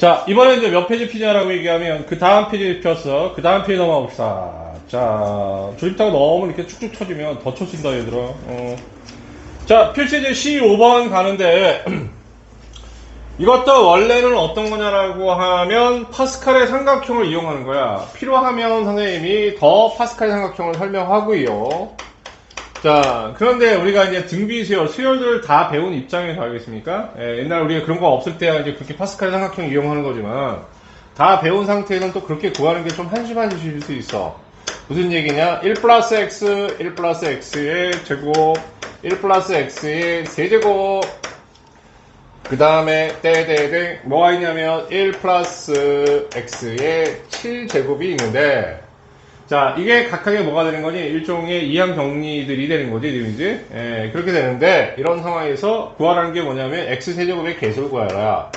자, 이번에 이제 몇 페이지 피냐라고 얘기하면 그 다음 페이지 폈어. 그 다음 페이지 넘어가 봅시다. 자, 조립타가 너무 이렇게 쭉쭉 쳐지면 더 쳐진다, 얘들아. 어. 자, 필수 이제 15번 가는데, 이것도 원래는 어떤 거냐라고 하면 파스칼의 삼각형을 이용하는 거야. 필요하면 선생님이 더 파스칼의 삼각형을 설명하고요. 자, 그런데 우리가 이제 등비 수열, 수열들을 다 배운 입장에서 알겠습니까? 예, 옛날 우리가 그런 거 없을 때야 이제 그렇게 파스칼 삼각형 이용하는 거지만, 다 배운 상태에서는 또 그렇게 구하는 게 좀 한심한짓일 수 있어. 무슨 얘기냐? 1 플러스 x, 1 플러스 x의 제곱, 1 플러스 x의 세제곱, 그 다음에 떼떼떼 뭐가 있냐면 1 플러스 x의 7제곱이 있는데, 자, 이게 각각의 뭐가 되는 거니? 일종의 이항 정리들이 되는 거지, 이제. 예, 그렇게 되는데, 이런 상황에서 구하라는 게 뭐냐면, x세제곱의 개수를 구하라.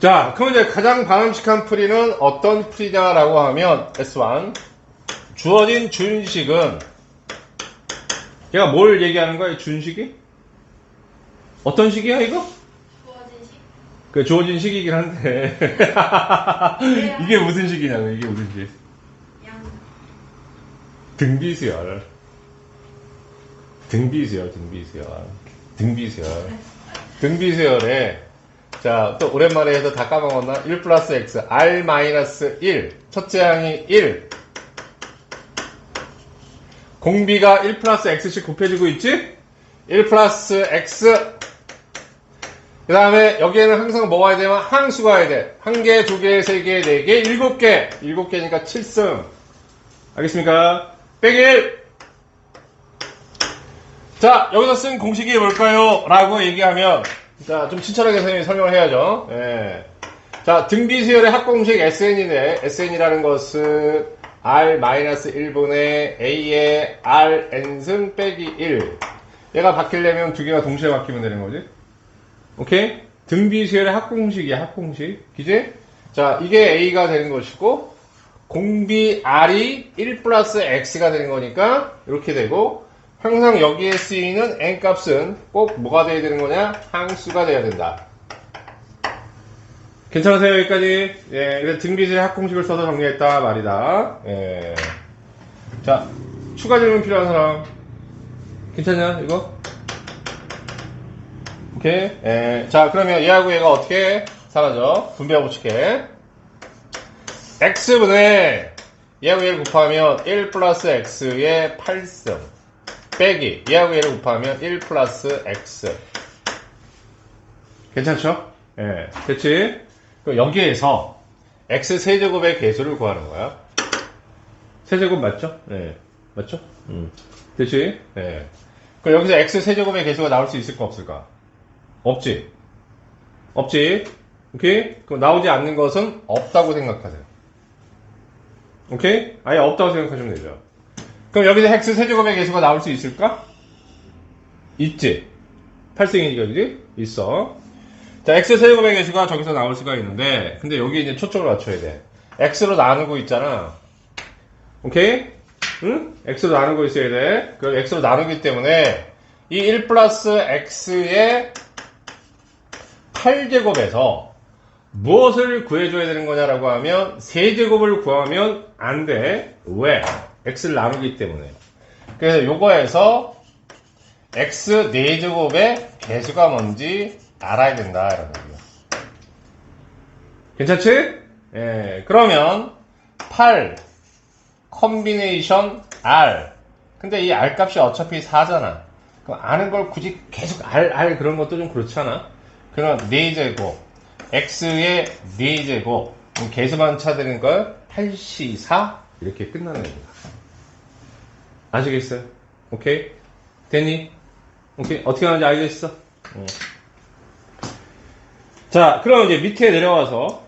자, 그럼 이제 가장 바람직한 풀이는 어떤 풀이냐라고 하면, S1. 주어진 준식은, 얘가 뭘 얘기하는 거야, 이 준식이? 어떤 식이야, 이거? 그 주어진 식이긴 한데. 이게 무슨 식이냐고 이게 무슨 식 양. 등비수열. 등비수열 등비수열. 등비수열. 등비수열에 자 또 오랜만에 해도 다 까먹었나? 1 플러스 x r 마이너스 1 첫째 항이 1 공비가 1 플러스 x씩 곱해지고 있지? 1 플러스 x 그 다음에 여기에는 항상 뭐가 되면 항수가 해야 돼. 한 개, 두 개, 세 개, 네 개, 일곱 개. 일곱 개니까 7승. 알겠습니까? 1. 자, 여기서 쓴 공식이 뭘까요? 라고 얘기하면, 자, 좀 친절하게 선생님이 설명을 해야죠. 예. 자, 등비수열의 합공식 SN인데, SN이라는 것은 R-1분의 A의 Rn승 빼기 1. 얘가 바뀌려면 두 개가 동시에 바뀌면 되는 거지. 오케이? 등비 수열의 합공식이야, 합공식. 기지? 자, 이게 A가 되는 것이고, 공비 R이 1 플러스 X가 되는 거니까, 이렇게 되고, 항상 여기에 쓰이는 N 값은 꼭 뭐가 돼야 되는 거냐? 항수가 돼야 된다. 괜찮으세요, 여기까지? 예, 그래서 등비수열의 합공식을 써서 정리했다, 말이다. 예. 자, 추가 질문 필요한 사람. 괜찮냐, 이거? 오케이. 예. 자, 그러면 얘하고 얘가 어떻게 사라져? 분배하고 붙일게. x분의 얘하고 얘를 곱하면 1 플러스 x의 8승 빼기 얘하고 얘를 곱하면 1 플러스 x 괜찮죠? 예. 됐지? 그럼 여기에서 x 세제곱의 개수를 구하는 거야. 세제곱 맞죠? 네. 맞죠? 음. 됐지? 예. 그럼 여기서 x 세제곱의 개수가 나올 수 있을까 없을까? 없지. 없지. 오케이? 그럼 나오지 않는 것은 없다고 생각하세요. 오케이? 아예 없다고 생각하시면 되죠. 그럼 여기서 x 세제곱의 개수가 나올 수 있을까? 있지. 8승이니까, 그지? 있어. 자, x 세제곱의 개수가 저기서 나올 수가 있는데, 근데 여기 이제 초점을 맞춰야 돼. x로 나누고 있잖아. 오케이? 응? x로 나누고 있어야 돼. 그럼 x로 나누기 때문에, 이 1 플러스 x의 8제곱에서 무엇을 구해줘야 되는 거냐라고 하면 세제곱을 구하면 안 돼. 왜? x를 나누기 때문에. 그래서 요거에서 x 4제곱의 개수가 뭔지 알아야 된다. 이런 거예요. 괜찮지? 예, 그러면 8 컴비네이션 r 근데 이 r 값이 어차피 4잖아. 그럼 아는 걸 굳이 계속 r, r 그런 것도 좀 그렇잖아. 그럼 4제곱, x의 4제곱, 개수만 차되는 걸 8시 4 이렇게 끝나는 겁니다. 아시겠어요? 오케이? 됐니? 오케이? 어떻게 하는지 알겠어? 응. 자, 그럼 이제 밑에 내려와서